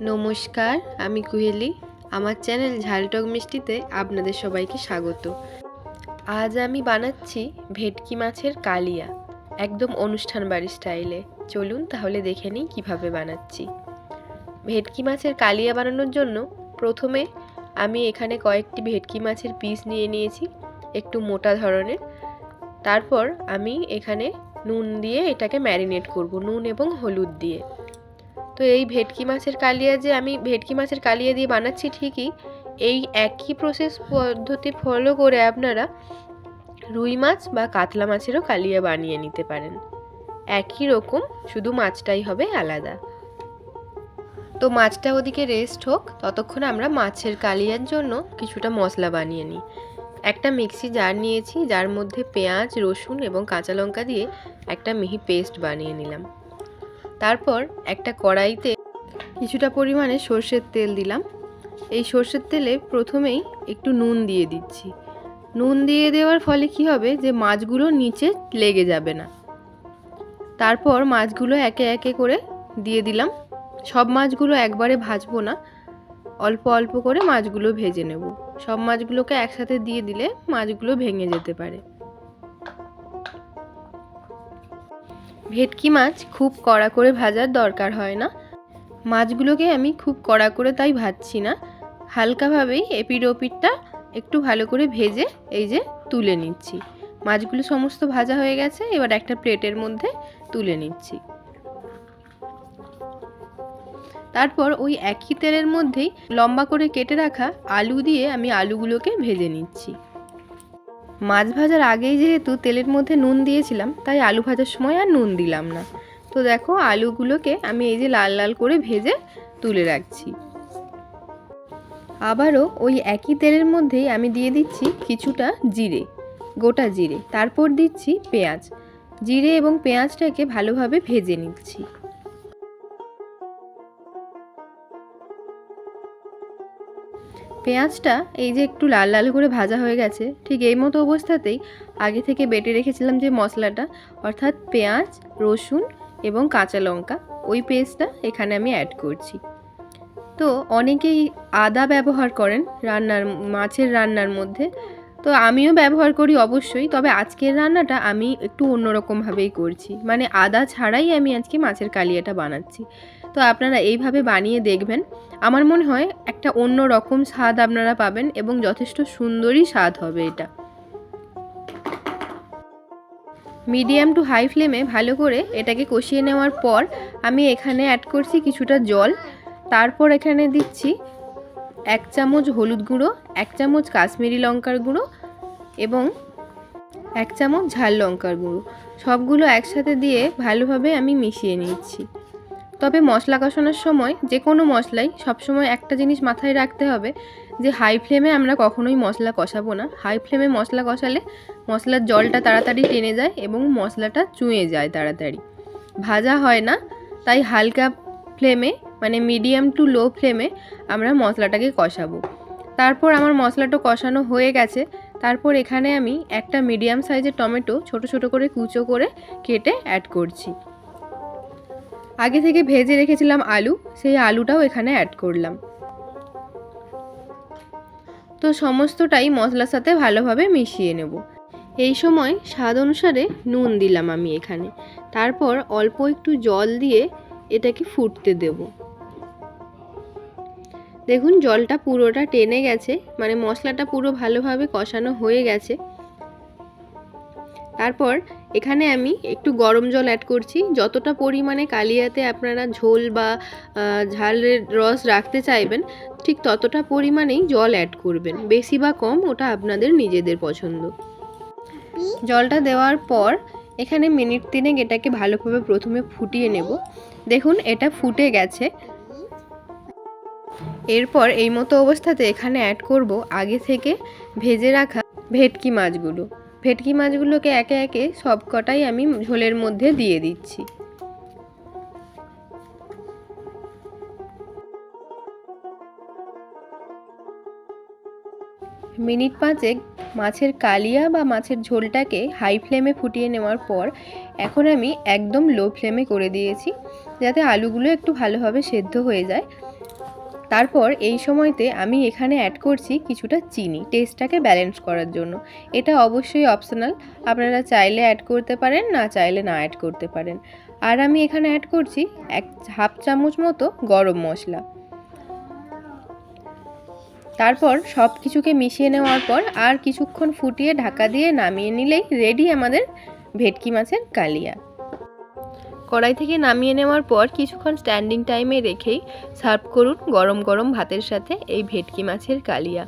নমস্কার, আমি কুহেলি। আমার চ্যানেল ঝালটক মিষ্টিতে আপনাদের সবাইকে স্বাগত। আজ আমি বানাচ্ছি ভেটকি মাছের কালিয়া, একদম অনুষ্ঠান বাড়ি স্টাইলে। চলুন তাহলে দেখে নিই কীভাবে বানাচ্ছি। ভেটকি মাছের কালিয়া বানানোর জন্য প্রথমে আমি এখানে কয়েকটি ভেটকি মাছের পিস নিয়ে নিয়েছি, একটু মোটা ধরনের। তারপর আমি এখানে নুন দিয়ে এটাকে ম্যারিনেট করব, নুন এবং হলুদ দিয়ে। তো এই ভেটকি মাছের কালিয়া যে আমি ভেটকি মাছের কালিয়া দিয়ে বানাচ্ছি ঠিকই, এই একই প্রসেস পদ্ধতি ফলো করে আপনারা রুই মাছ বা কাতলা মাছেরও কালিয়া বানিয়ে নিতে পারেন। একই রকম, শুধু মাছটাই হবে আলাদা। তো মাছটা ওদিকে রেস্ট হোক, ততক্ষণ আমরা মাছের কালিয়ার জন্য কিছুটা মশলা বানিয়ে নিই। একটা মিক্সি জার নিয়েছি, যার মধ্যে পেঁয়াজ, রসুন এবং কাঁচা লঙ্কা দিয়ে একটা মিহি পেস্ট বানিয়ে নিলাম। তারপর একটা কড়াইতে কিছুটা পরিমাণে সর্ষের তেল দিলাম। এই সর্ষের তেলে প্রথমেই একটু নুন দিয়ে দিচ্ছি। নুন দিয়ে দেওয়ার ফলে কি হবে যে মাছগুলো নিচে লেগে যাবে না। তারপর মাছগুলো একে একে করে দিয়ে দিলাম। সব মাছগুলো একবারে ভাজবো না। অল্প অল্প করে মাছগুলো ভেজে নেব। সব মাছগুলোকে একসাথে দিয়ে দিলে মাছগুলো ভেঙে যেতে পারে। ভেটকি মাছ খুব কড়া করে ভাজার দরকার হয় না। মাছগুলোকে আমি খুব কড়া করে তাই ভাজছি না। হালকাভাবেই এপিড ওপিডটা একটু ভালো করে ভেজে এই যে তুলে নিচ্ছি। মাছগুলো সমস্ত ভাজা হয়ে গেছে, এবার একটা প্লেটের মধ্যে তুলে নিচ্ছি। তারপর ওই একই তেলের মধ্যেই লম্বা করে কেটে রাখা আলু দিয়ে আমি আলুগুলোকে ভেজে নিচ্ছি। মাছ ভাজার আগেই যেহেতু তেলের মধ্যে নুন দিয়েছিলাম, তাই আলু ভাজার সময় আর নুন দিলাম না। তো দেখো, আলুগুলোকে আমি এই যে লাল লাল করে ভেজে তুলে রাখছি। আবারও ওই একই তেলের মধ্যেই আমি দিয়ে দিচ্ছি কিছুটা জিরে, গোটা জিরে। তারপর দিচ্ছি পেঁয়াজ। জিরে এবং পেঁয়াজটাকে ভালোভাবে ভেজে নিচ্ছি। পেঁয়াজটা এই যে একটু লাল লাল করে ভাজা হয়ে গেছে, ঠিক এই মতো অবস্থাতেই আগে থেকে বেটে রেখেছিলাম যে মশলাটা, অর্থাৎ পেঁয়াজ, রসুন এবং কাঁচা লঙ্কা, ওই পেস্টটা এখানে আমি অ্যাড করছি। তো অনেকেই আদা ব্যবহার করেন রান্নার, মাছের রান্নার মধ্যে, তো আমিও ব্যবহার করি অবশ্যই, তবে আজকের রান্নাটা আমি একটু অন্যরকমভাবেই করছি। মানে আদা ছাড়াই আমি আজকে মাছের কালিয়াটা বানাচ্ছি। তো আপনারা এইভাবে বানিয়ে দেখবেন। আমার মনে হয় একটা অন্য রকম স্বাদ আপনারা পাবেন এবং যথেষ্ট সুন্দরই স্বাদ হবে এটা। মিডিয়াম টু হাই ফ্লেমে ভালো করে এটাকে কষিয়ে নেওয়ার পর আমি এখানে অ্যাড করছি কিছুটা জল। তারপর এখানে দিচ্ছি এক চামচ হলুদ গুঁড়ো, এক চামচ কাশ্মীরি লঙ্কার গুঁড়ো এবং এক চামচ ঝাল লঙ্কার গুঁড়ো। সবগুলো একসাথে দিয়ে ভালোভাবে আমি মিশিয়ে নিচ্ছি। তবে মশলা কষানোর সময় যে কোনো মশলাই সবসময় একটা জিনিস মাথায় রাখতে হবে যে হাই ফ্লেমে আমরা কখনোই মশলা কষাবো না। হাই ফ্লেমে মশলা কষালে মশলার জলটা তাড়াতাড়ি টেনে যায় এবং মশলাটা চুঁয়ে যায় তাড়াতাড়ি। ভাজা হয় না, তাই হালকা ফ্লেমে মানে মিডিয়াম টু লো ফ্লেমে আমরা মশলাটাকে কষাবো। তারপর আমার মশলাটা কষানো হয়ে গেছে, তারপর এখানে আমি একটা মিডিয়াম সাইজের টমেটো ছোট ছোট করে কুচো করে কেটে অ্যাড করছি। আগে থেকে ভেজে রেখেছিলাম আলু, সেই আলুটাও এখানে অ্যাড করলাম। তো সমস্তটাই মশলার সাথে ভালোভাবে মিশিয়ে নেব। এই সময় স্বাদ অনুসারে নুন দিলাম আমি এখানে। তারপর অল্প একটু জল দিয়ে এটাকে ফুটতে দেব। দেখুন, জলটা পুরোটা টেনে গেছে মানে মশলাটা পুরো ভালোভাবে কষানো হয়ে গেছে। তারপর এখানে আমি একটু গরম জল অ্যাড করছি। যতটা পরিমাণে কালিয়াতে আপনারা ঝোল বা ঝালের রস রাখতে চাইবেন, ঠিক ততটা পরিমাণেই জল অ্যাড করবেন। বেশি বা কম ওটা আপনাদের নিজেদের পছন্দ। জলটা দেওয়ার পর এখানে মিনিট তিনেক এটাকে ভালোভাবে প্রথমে ফুটিয়ে নেব। দেখুন এটা ফুটে গেছে। এরপর এই মতো অবস্থাতে এখানে অ্যাড করব আগে থেকে ভেজে রাখা ভেটকি মাছগুলো। ভেটকি মাছগুলোকে একে একে সব কটাই আমি ঝোলের মধ্যে দিয়ে দিচ্ছি। মিনিট পাঁচেক মাছের কালিয়া বা মাছের ঝোলটাকে হাই ফ্লেমে ফুটিয়ে নেওয়ার পর এখন আমি একদম লো ফ্লেমে করে দিয়েছি, যাতে আলুগুলো একটু ভালোভাবে সেদ্ধ হয়ে যায়। তারপর এই সময়তে আমি এখানে অ্যাড করছি কিছুটা চিনি টেস্টটাকে ব্যালেন্স করার জন্য। এটা অবশ্যই অপশনাল আপনারা চাইলে অ্যাড করতে পারেন, না চাইলে না অ্যাড করতে পারেন। আর আমি এখানে অ্যাড করছি এক হাফ চামচ মতো গরম মশলা। তারপর সব কিছুকে মিশিয়ে নেওয়ার পর আর কিছুক্ষণ ফুটিয়ে ঢাকা দিয়ে নামিয়ে নিলেই রেডি আমাদের ভেটকি মাছের কালিয়া। কড়াই থেকে নামিয়ে নেওয়ার পর কিছুক্ষণ স্ট্যান্ডিং টাইমে রেখেই সার্ভ করুন গরম গরম ভাতের সাথে এই ভেটকি মাছের কালিয়া।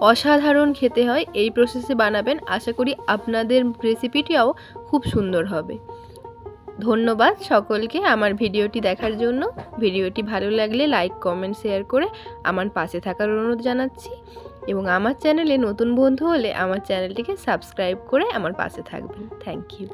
অসাধারণ খেতে হয় এই প্রসেসে বানাবেন। আশা করি আপনাদের রেসিপিটিও খুব সুন্দর হবে। ধন্যবাদ সকলকে আমার ভিডিওটি দেখার জন্য। ভিডিওটি ভালো লাগলে লাইক কমেন্ট শেয়ার করে আমার পাশে থাকার অনুরোধ জানাচ্ছি। এবং আমার চ্যানেলে নতুন বন্ধু হলে আমার চ্যানেলটিকে সাবস্ক্রাইব করে আমার পাশে থাকবেন। Thank you